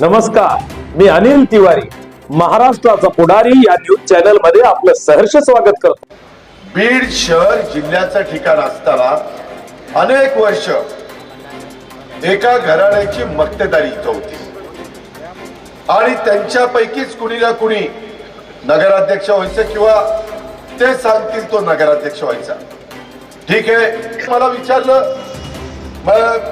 नमस्कार मी अनिल तिवारी महाराष्ट्राचा पुढारी या न्यूज चॅनलमध्ये आपलं सहर्ष स्वागत करतो. बीड शहर जिल्ह्याचं ठिकाण असताना अनेक वर्ष एका घराण्याची मक्तेदारी इथं होती. आणि त्यांच्यापैकीच कुणी ना कुणी नगराध्यक्ष व्हायचं किंवा ते सांगतील तो नगराध्यक्ष व्हायचा. ठीक आहे मला विचारलं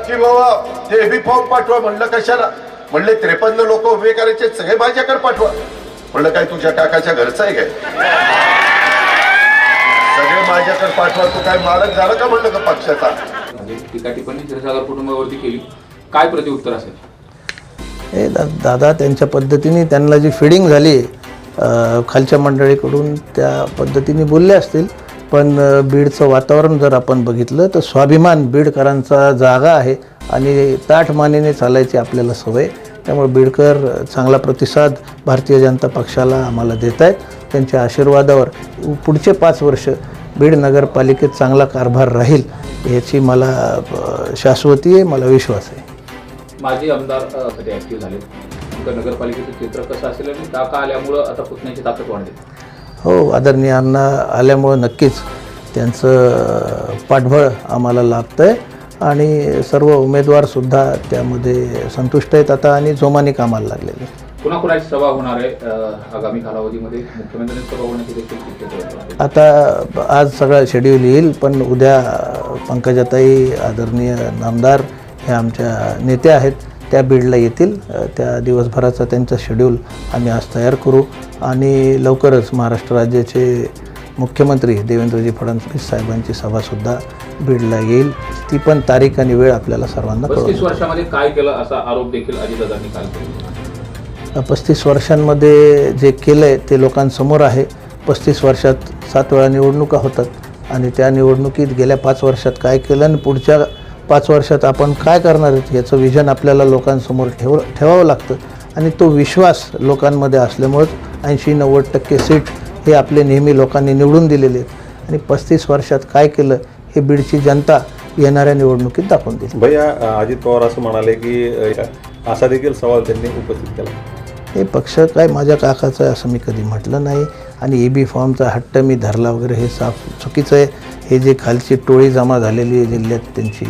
की बाबा ते एबी फॉर्म पाठवा म्हणलं कशाला? म्हणले त्रेपन्न लोक उभे करायचे सगळे माझ्याकडे पाठवा. म्हणलं काय तुझ्या काकाच्या घरचं आहे काय? सगळे माझ्याकडे पाठवा तू काय मालक झाला का? म्हणलं का पक्षाचा. म्हणजे टीका टिप्पणी क्षीरसागर कुटुंबावरती केली. काय प्रतिउत्तर असेल? हे दा दादा त्यांच्या पद्धतीने त्यांना जी फिडिंग झाली अ, खालच्या मंडळीकडून त्या पद्धतीने बोलले असतील. पण अ, बीडचं वातावरण जर आपण बघितलं तर स्वाभिमान बीडकरांचा जागा आहे आणि ताठ मानेने चालायची आपल्याला सवय. त्यामुळे बीडकर चांगला प्रतिसाद भारतीय जनता पक्षाला आम्हाला देत आहेत. त्यांच्या आशीर्वादावर पुढचे पाच वर्ष बीड नगरपालिकेत चांगला कारभार राहील याची मला शाश्वती आहे मला विश्वास आहे. माजी आमदार कधी ऍक्टिव्ह झाले नगरपालिकेचं चित्र कसं असेल आणि काका आल्यामुळं आता पुतण्याची ताकद वाढली? हो आदरणीय अण्णा आल्यामुळं नक्कीच त्यांचं पाठबळ आम्हाला लाभतं आहे आणि सर्व उमेदवारसुद्धा त्यामध्ये संतुष्ट आहेत आता आणि जोमाने कामाला लागलेले कुणाकुणाची सभा होणार आहे अ, आगामी कालावधीमध्ये? मुख्यमंत्र्यांची सभा होण्याची देखील शक्यता आहे. आता आज सगळं शेड्यूल येईल पण उद्या पंकजाताई आदरणीय नामदार हे आमच्या नेत्या आहेत त्या बीडला येतील. त्या दिवसभराचा त्यांचा शेड्यूल आम्ही आज तयार करू. आणि लवकरच महाराष्ट्र राज्याचे मुख्यमंत्री देवेंद्रजी फडणवीस साहेबांची सभासुद्धा बीडला येईल. ती पण तारीख आणि वेळ आपल्याला सर्वांना वर्षामध्ये काय केलं असा आरोप देखील अजितदादांनी काल केला पस्तीस वर्षांमध्ये जे केलं आहे ते लोकांसमोर आहे. पस्तीस वर्षात सात वेळा निवडणुका होतात आणि त्या निवडणुकीत गेल्या पाच वर्षात काय केलं आणि पुढच्या पाच वर्षात आपण काय करणार आहेत याचं विजन आपल्याला लोकांसमोर ठेव ठेवावं लागतं. आणि तो विश्वास लोकांमध्ये असल्यामुळंच ऐंशी नव्वद टक्के सीट हे आपले नेहमी लोकांनी निवडून दिलेले आहेत. आणि पस्तीस वर्षात काय केलं हे बीडची जनता येणाऱ्या निवडणुकीत दाखवून देईल. भैया अजित पवार असं म्हणाले की असा देखील सवाल त्यांनी उपस्थित केला. हे पक्ष काय माझ्या काकाचं आहे असं मी कधी म्हटलं नाही. आणि ए बी फॉर्मचा हट्ट मी धरला वगैरे हे साफ चुकीचं आहे. हे जे खालची टोळी जमा झालेली आहे जिल्ह्यात त्यांची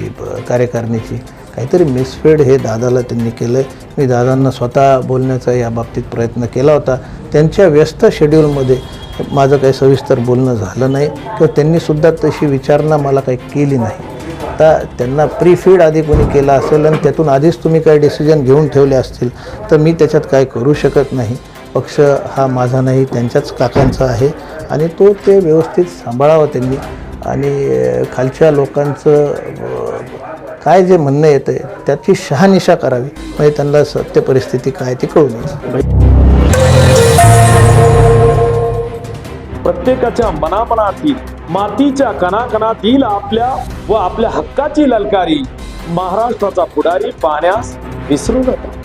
कार्यकारिणीची काहीतरी मिसफेड हे दादाला त्यांनी केलं आहे मी दादांना स्वतः बोलण्याचा या बाबतीत प्रयत्न केला होता. त्यांच्या व्यस्त शेड्यूलमध्ये माझं काही सविस्तर बोलणं झालं नाही. किंवा त्यांनीसुद्धा तशी विचारणा मला काही केली नाही. आता त्यांना प्री फीड आधी कोणी केला असेल आणि त्यातून आधीच तुम्ही काही डिसिजन घेऊन ठेवले असतील तर मी त्याच्यात काय करू शकत नाही. पक्ष हा माझा नाही त्यांच्याच काकांचा आहे आणि तो ते व्यवस्थित सांभाळावं त्यांनी. आणि खालच्या लोकांचं काय जे म्हणणं येतं आहे त्याची शहानिशा करावी. म्हणजे त्यांना सत्य परिस्थिती काय ती कळून येईल प्रत्येकाच्या मनामनातील मातीच्या कणाकणातील आपल्या व आपल्या हक्काची ललकारी महाराष्ट्राचा पुढारी पाहण्यास विसरू नका.